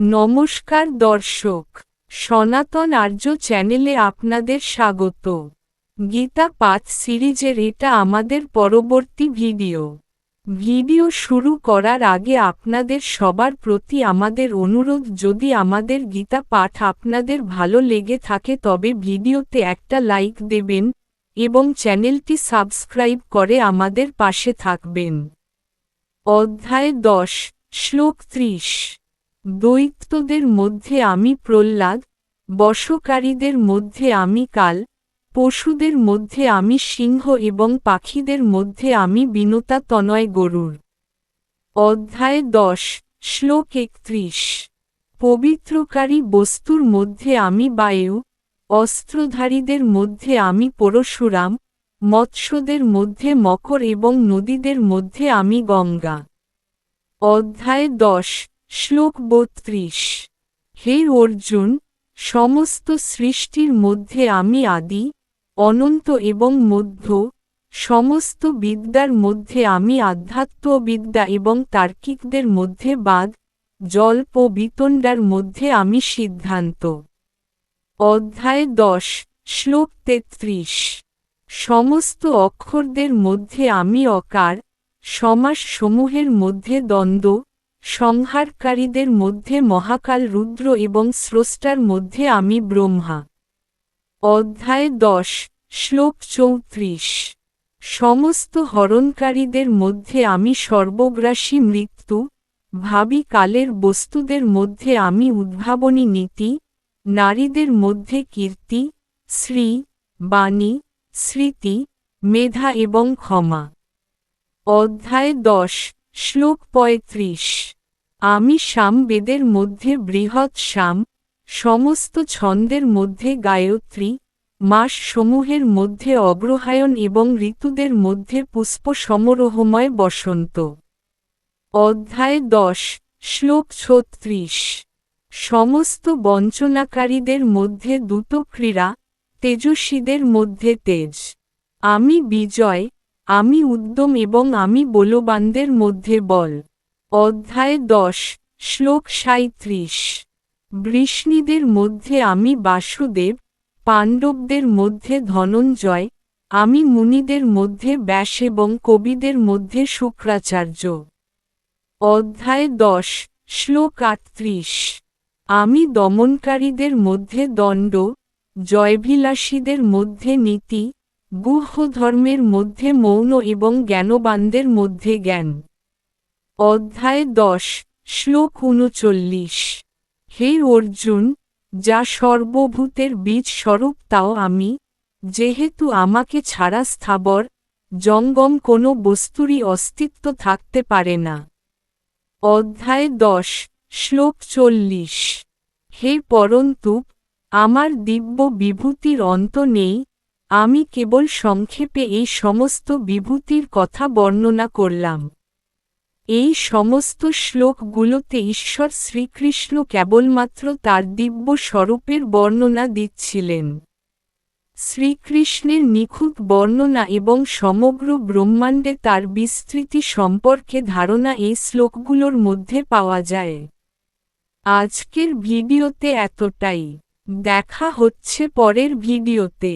নমস্কার দর্শক, সনাতন আর্য চ্যানেলে আপনাদের স্বাগত। গীতা পাঠ সিরিজের এটা আমাদের পরবর্তী ভিডিও। ভিডিও শুরু করার আগে আপনাদের সবার প্রতি আমাদের অনুরোধ, যদি আমাদের গীতা পাঠ আপনাদের ভালো লেগে থাকে, তবে ভিডিওতে একটা লাইক দেবেন এবং চ্যানেলটি সাবস্ক্রাইব করে আমাদের পাশে থাকবেন। অধ্যায় দশ, শ্লোক ত্রিশ। দৈত্যদের মধ্যে আমি প্রহ্লাদ বশকারীদের মধ্যে আমি কাল, পশুদের মধ্যে আমি সিংহ এবং পাখিদের মধ্যে আমি বিনতা তনয় গরুর অধ্যায় দশ, শ্লোক একত্রিশ। পবিত্রকারী বস্তুর মধ্যে আমি বায়ু, অস্ত্রধারীদের মধ্যে আমি পরশুরাম, মৎস্যদের মধ্যে মকর এবং নদীদের মধ্যে আমি গঙ্গা। অধ্যায় দশ শ্লোক বত্রিশ। হে অর্জুন, সমস্ত সৃষ্টির মধ্যে আমি আদি, অনন্ত এবং মধ্য, সমস্ত বিদ্যার মধ্যে আমি আধ্যাত্মবিদ্যা এবং তার্কিকদের মধ্যে বাদ জল্প বিতণ্ডার মধ্যে আমি সিদ্ধান্ত। অধ্যায় দশ, শ্লোক তেত্রিশ। সমস্ত অক্ষরদের মধ্যে আমি অকার, সমাস সমূহের মধ্যে দ্বন্দ্ব সংহারকারীদের মধ্যে মহাকাল রুদ্র এবং স্রষ্টার মধ্যে আমি ব্রহ্মা। অধ্যায় দশ, শ্লোক চৌত্রিশ। সমস্ত হরণকারীদের মধ্যে আমি সর্বগ্রাসী মৃত্যু, ভাবি কালের বস্তুদের মধ্যে আমি উদ্ভাবনী নীতি, নারীদের মধ্যে কীর্তি শ্রী বাণী, স্মৃতি, মেধা এবং ক্ষমা। অধ্যায় দশ শ্লোক পঁয়ত্রিশ। আমি বেদের মধ্যে বৃহৎ শাম সমস্ত ছন্দের মধ্যে গায়ত্রী মাস সমূহের মধ্যে অগ্রহায়ণ এবং ঋতুদের মধ্যে পুষ্প সমারোহময় বসন্ত। অধ্যায় দশ, শ্লোক ছত্রিশ। সমস্ত বঞ্চনাকারীদের মধ্যে দুটো ক্রীড়া, তেজস্বীদের মধ্যে তেজ। আমি বিজয় আমি উদ্যম এবং আমি বলবানদের মধ্যে বল। অধ্যায় দশ, শ্লোক সাঁত্রিশ বৃষ্ণীদের মধ্যে আমি বাসুদেব, পাণ্ডবদের মধ্যে ধনঞ্জয়, আমি মুনিদের মধ্যে ব্যাস এবং কবিদের মধ্যে শুক্রাচার্য। অধ্যায় দশ, শ্লোক আটত্রিশ। আমি দমনকারীদের মধ্যে দণ্ড জয়ভিলাসীদের মধ্যে নীতি গুহ ধর্মের মধ্যে মৌন এবং জ্ঞানবানদের মধ্যে জ্ঞান। অধ্যায় দশ, শ্লোক উনচল্লিশ। হে অর্জুন, যা সর্বভূতের বীজ স্বরূপ তাও আমি, যেহেতু আমাকে ছাড়া স্থাবর, জঙ্গম কোনো বস্তুরই অস্তিত্ব থাকতে পারে না। অধ্যায় দশ, শ্লোক চল্লিশ। হে পরন্তুপ আমার দিব্য বিভূতির অন্ত নেই আমি কেবল সংক্ষেপে এই সমস্ত বিভূতির কথা বর্ণনা করলাম। এই সমস্ত শ্লোকগুলোতে ঈশ্বর শ্রীকৃষ্ণ কেবলমাত্র তার দিব্য স্বরূপের বর্ণনা দিচ্ছিলেন। শ্রীকৃষ্ণের নিখুঁত বর্ণনা এবং সমগ্র ব্রহ্মাণ্ডে তার বিস্তৃতি সম্পর্কে ধারণা এই শ্লোকগুলোর মধ্যে পাওয়া যায়। আজকের ভিডিওতে এতটাই। দেখা হচ্ছে পরের ভিডিওতে।